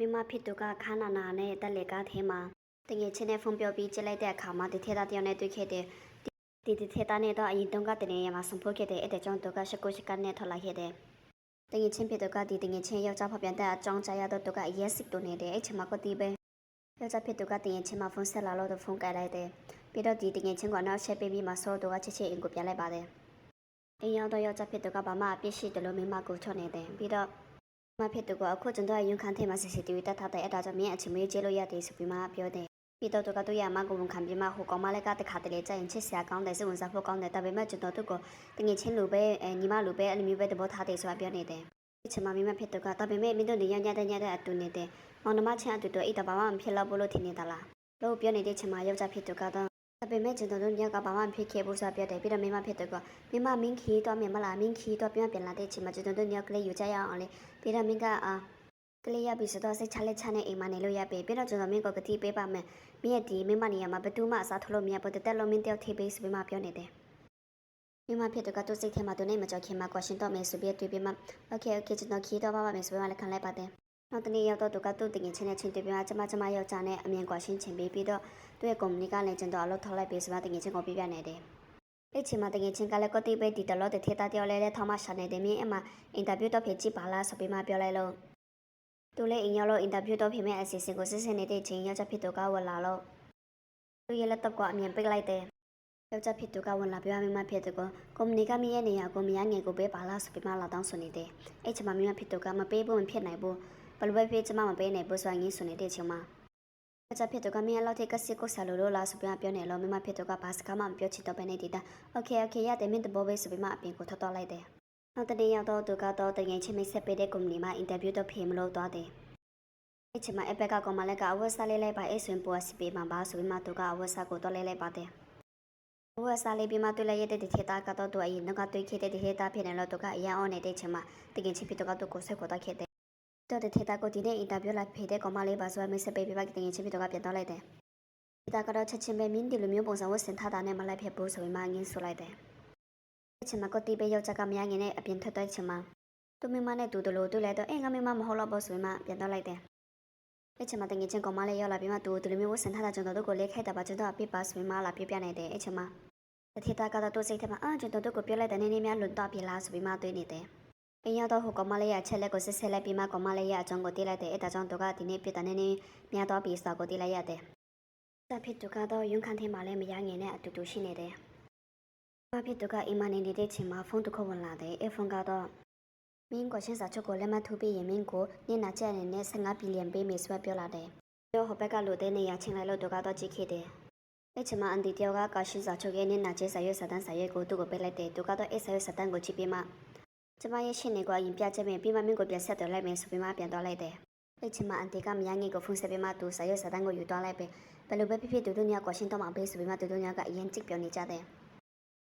မိမဖြစ်သူကခါနာနာနဲ့တက်လေကားထဲမှာတငယ်ချင်းနဲ့ဖုန်းပြောပြီးကြည့်လိုက်တဲ့အခါမှာဒီထေသားတယောက်နဲ့တွေ့ခဲ့တဲ့ဒီဒီထေသားနဲ့တော့အရင်တုန်းကတနေရမှာဆုံးဖို့ခဲ့တဲ့အဲ့တဲ့ကြောင့်သူကရှကုရှကနဲ့ထွက်လာခဲ့တဲ့တငယ်ချင်းဖြစ်သူကဒီတငယ်ချင်းယောက်ျားဖော်ပြန်တဲ့အကြောင်းကြားရတော့သူကအရက်စစ်တူနေတယ်အဲ့ချိန်မှာကိုတီးပဲယောက်ျားဖြစ်သူကတငယ်ချင်းမှာဖုန်းဆက်လာလို့သူဖုန်းကင်လိုက်တယ်ပြီးတော့ဒီတငယ်ချင်းကနောက်ချက်ပေးပြီးမှဆောသူကချစ်ချစ်အင်ကိုပြန်လိုက်ပါတယ်အင်းရောက်တော့ယောက်ျားဖြစ်သူကဘာမှအပြစ်ရှိတယ်လို့မိမကိုချော့နေတယ်ပြီးတော့ မဖြစ်သူကအခုကျွန်တော်ရုံခန်းထဲမှာ CCTV တက်ထားတဲ့အဲ့ဒါကြောင့်မင်းအချိန်မေးကြည့်လို့ရတယ်ဆိုပြီးမှပြောတယ်ပြီးတော့သူကသူ့ရဲ့အမကိုဝန်ခံပြီးမှဟိုကောင်မလေးကတခါတလေကြာရင်ချစ်စရာကောင်းတယ်စိတ်ဝင်စားဖို့ကောင်းတယ်ဒါပေမဲ့ကျွန်တော်တို့ကတငယ်ချင်းလိုပဲအဲညီမလိုပဲအဲ့လိုမျိုးပဲသဘောထားတယ်ဆိုတာပြောနေတယ်ဒီချိန်မှာမိမဖြစ်သူကဒါပေမဲ့မင်းတို့နေရညတဲ့ညတဲ့အတူနေတယ်မောင်နှမချင်းအတူတူအိတ်တဘာမှမဖြစ်တော့ဘူးလို့ထင်နေတာလားလို့ပြောနေတဲ့ချိန်မှာယောက်ျားဖြစ်သူကတော့ ဒါပေမဲ့ကျွန်တော်တို့ညကဘာမှမဖြစ်ခဲ့ဘူးဆိုတာပြောတယ်ပြီးတော့မိမဖြစ်သူကမိမမင်းခီးတော့မြင်မလားမင်းခီးတော့ပြန်ပြန်လာတဲ့ချိန်မှာကျွန်တော်တို့ညကလေးယူကြရအောင်လေပြီးတော့မင်းကအာကလေးရပြီဆိုတော့စိတ်ချလက်ချနဲ့အိမ်မနေလို့ရပြီပြီးတော့ကျွန်တော်မင်းကိုကတိပေးပါမယ်မင်းရဲ့ဒီမင်းမနေရမှာဘယ်သူမှအစားထိုးလို့မရဘူးတက်လို့မင်းတယောက်ထိပေးဆိုပြီးမှပြောနေတယ်မင်းမဖြစ်တော့ကသူစိတ်ထဲမှာသူနဲ့မကြောက်ခင်မှာကွာရှင်တော့မယ်ဆိုပြီးတွေ့ပြီးမှ okay okay ကျွန်တော်ခီးတော့ပါပါမယ်ဆိုပြီးမှလက်ခံလိုက်ပါတယ် နောက်တနေ့ရောက်တော့သူကသူ့တငယ်ချင်းနဲ့ချင်းတွေ့ပြီးမှကျမကျမယောက်ျားနဲ့အမြင်ကွာရှင်းချင်ပြီးပြီးတော့သူ့ရဲ့ကုမ္ပဏီကလည်းကျွန်တော်အလုပ်ထောက်လိုက်ပြီးဆိုမှတငယ်ချင်းကိုပြပြနေတယ်အဲ့ချိန်မှာတကယ်ချင်းကလည်းကိုတိပဲဒီတလို့တဲ့ထေတာတယောက်လဲလဲထောင်းမရှာနေတယ်မင်းအမအင်တာဗျူးတော့ဖြစ်ကြည့်ပါလားဆိုပြီးမှပြောလိုက်လို့သူလည်းအင်ရောက်လို့အင်တာဗျူးတော့ဖြစ်မဲ့အစီအစဉ်ကိုစစ်စစ်နေတဲ့ချိန်ယောက်ျားဖြစ်သူကဝင်လာလို့သူရဲ့လက်တော့ကအမြင်ပိတ်လိုက်တယ်ယောက်ျားဖြစ်သူကဝင်လာပြောမိမဖြစ်သူကကုမ္ပဏီကမရဲ့နေရာကိုမရငယ်ကိုပေးပါလားဆိုပြီးမှလာတောင်းဆိုနေတယ်အဲ့ချိန်မှာမိမဖြစ်သူကမပေးဖို့မဖြစ်နိုင်ဘူး ဘယ်လိုပဲဖြစ်ချင်မှမပေးနိုင်ဘူးဆိုရင်ငင်းဆိုနေတဲ့ချိန်မှာယောက်ျားဖြစ်သူကမင်းလောက်ထိကစစ်ကိုဆာလို့လို့လားဆိုပြီးမှပြောနေလို့မိမဖြစ်သူကဘာစကားမှမပြောချင်တော့ဘဲနေတည်တာโอเคโอเคရတယ်မင်းတဘောပဲဆိုပြီးမှအပြင်ကိုထွက်တော့လိုက်တယ်နောက်တနေ့ရောက်တော့သူကတော့တကယ်ချင်းမိတ်ဆက်ပေးတဲ့ကုမ္ပဏီမှာအင်တာဗျူးတော့ဖေးမလို့သွားတယ်အဲ့ချိန်မှာအပက်ကကောင်မလည်းကအဝတ်စားလေးလိုက်ပါအဲ့ဆိုရင်ပေါ်စီပေးမှာပါဆိုပြီးမှသူကအဝတ်စားကိုတော့လေးလိုက်ပါတယ်အဝတ်စားလေးပြီးမှတွေ့လိုက်ရတဲ့ဒီထေတာကတော့သူအရင်ကတွေ့ခဲ့တဲ့ဒီထေတာဖြစ်နေလို့သူကအရန်အောင်နေတဲ့ချိန်မှာတကယ်ချင်းဖြစ်တော့သူကိုဆက်ကိုတော့ခဲ့တယ် တော့ဒီထေတာကိုဒီနေ့အင်တာဗျူးလိုက်ဖေးတဲ့ကောင်မလေးပါဆိုရင်မိတ်ဆက်ပေးပြီးပါတကယ်ချင်းဖြစ်တော့ပြန်တော့လိုက်တယ်ဒီတာကတော့ချက်ချင်းပဲမင်းဒီလိုမျိုးပုံစံဝတ်ဆင်ထားတာနဲ့မလိုက်ဖြစ်ဘူးဆိုပြီးမှငင်းဆိုလိုက်တယ်အချိန်မှာကိုတီးပဲယောက်ျားကမရငင်နဲ့အပြင်ထွက်တဲ့ချိန်မှာသူမိမနဲ့တူတယ်လို့တွေ့လိုက်တော့အေးငါမိမမဟုတ်တော့ဘူးဆိုပြီးမှပြန်တော့လိုက်တယ်အဲ့ချိန်မှာတငယ်ချင်းကောင်မလေးရောက်လာပြီးမှသူဒီလိုမျိုးဝတ်ဆင်ထားတာကျွန်တော်တို့ကိုလက်ခိုက်တာပါကျွန်တော်အပြစ်ပါဆိုပြီးမှလာပြပြနေတယ်အဲ့ချိန်မှာတထေတာကတော့သူ့စိတ်ထဲမှာအာကျွန်တော်တို့ကိုပြောလိုက်တဲ့နေနေများလွန်တော့ပြီလားဆိုပြီးမှတွေးနေတယ် အင်းရတော့ဟိုကောင်မလေးရဲ့အချက်လက်ကိုစစ်စစ်လိုက်ပြီးမှကောင်မလေးရဲ့အကြောင်းကိုသိလိုက်တယ်အဲ့ဒါကြောင့်သူကဒီနေ့ပြတဲ့နေနေများတော့ပြီဆိုတာကိုသိလိုက်ရတယ်။ဒါဖြစ်သူကတော့ရုံခန်းထဲမှာလည်းမရငင်နဲ့အတူတူရှိနေတယ်။ဘာဖြစ်သူကအိမ်မနေနေတဲ့ချိန်မှာဖုန်းတစ်ခုဝင်လာတယ်။အဲ့ဖုန်းကတော့မင်းကိုရှင်းစာချုပ်ကိုလက်မှတ်ထိုးပြီးရင်မင်းကိုညနာကျက်နေနဲ့15ဘီလီယံပေးမယ်ဆိုပြောလာတယ်။ပြောဟိုဘက်ကလိုတဲ့နေရာချင်းလိုက်လို့သူကတော့ကြည့်ခဲ့တယ်။အဲ့ချိန်မှာအန်တီတယောက်ကကာရှင်းစာချုပ်ရဲ့ညနာကျက်စာရွက်စာတန်းစာရွက်ကိုသူ့ကိုပေးလိုက်တယ်။သူကတော့အဲ့စာရွက်စာတန်းကိုကြည့်ပြီးမှ ကျမရဲ့ရှင်းနေကအရင်ပြချက်မယ်ပြီးမှမင်းကိုပြန်ဆက်သွယ်လိုက်မယ်ဆိုပြီးမှပြန်သွားလိုက်တယ်။အဲ့ချိန်မှာအန်တီကမရငင်ကိုဖုန်းဆက်ပြီးမှသူစာရွက်စာတန်းကိုယူသွားလိုက်ပဲဘယ်လိုပဲဖြစ်ဖြစ်တူတူညကွာရှင်းတော့မှပေးဆိုပြီးမှတူတူညကအရင်ကြည့်ပြောနေကြတယ်။